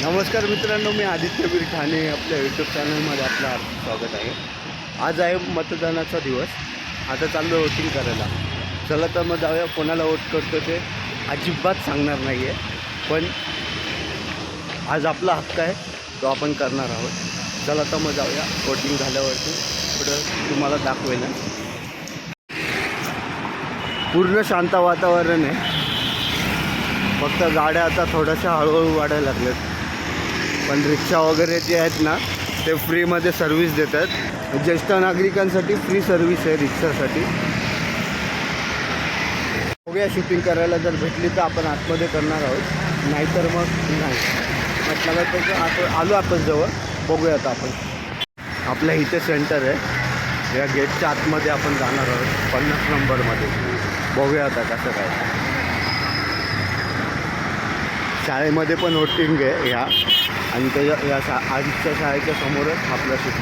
नमस्कार मित्रांनो मी आदित्य बीर ठाणे आपल्या यूट्यूब चॅनलमध्ये आपलं हार्दिक स्वागत आहे. आज आहे मतदानाचा दिवस. आता चाललो आहे वोटिंग करायला. चला तर मग जाऊया कोणाला वोट करतो ते अजिबात सांगणार नाही आहे पण आज आपला हक्क आहे तो आपण करणार आहोत. चला तर मग जाऊया वोटिंग झाल्यावरती. पुढं तुम्हाला दाखवेल पूर्ण शांत वातावरण आहे. फक्त गाड्या आता थोड्याशा हळूहळू वाढायला लागल्यात. पण रिक्षा वगैरे जे आहेत ना ते फ्रीमध्ये सर्व्हिस देतात. ज्येष्ठ नागरिकांसाठी फ्री सर्व्हिस आहे रिक्षासाठी. बघूया शूटिंग करायला जर भेटली तर आपण आतमध्ये करणार आहोत. नाहीतर मग नाही. म्हटलं तर आपण आलो आपण जवळ. बघूया आता आपण. आपल्या इथे सेंटर आहे. या गेटच्या आतमध्ये आपण जाणार आहोत. पन्नास नंबरमध्ये बघूया आता कसं काय शाळेमध्ये पण वोटिंग आहे ह्या. आणि त्याच्या या शा आजच्या शाळेच्या समोरच आपलं शिक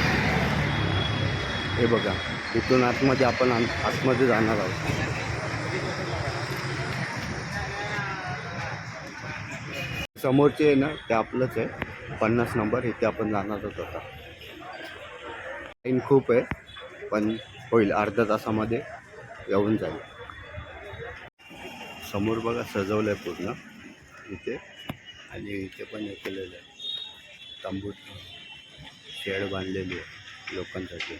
हे बघा इथून आतमध्ये आपण आतमध्ये जाणार आहोत. समोरचे आहे ना ते आपलंच आहे. पन्नास नंबर इथे आपण जाणारच होता लाईन खूप आहे पण होईल अर्ध्या तासामध्ये येऊन जाईल. समोर बघा सजवलं आहे पूर्ण. इथे. आणि इथे पण हे केलेलं आहे. तांबूट शेड बांधलेली आहे लोकांसाठी.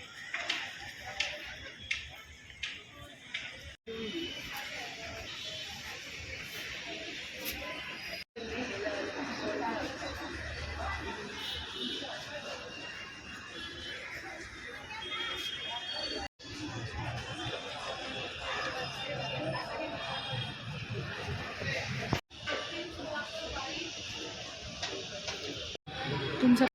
좀 잘...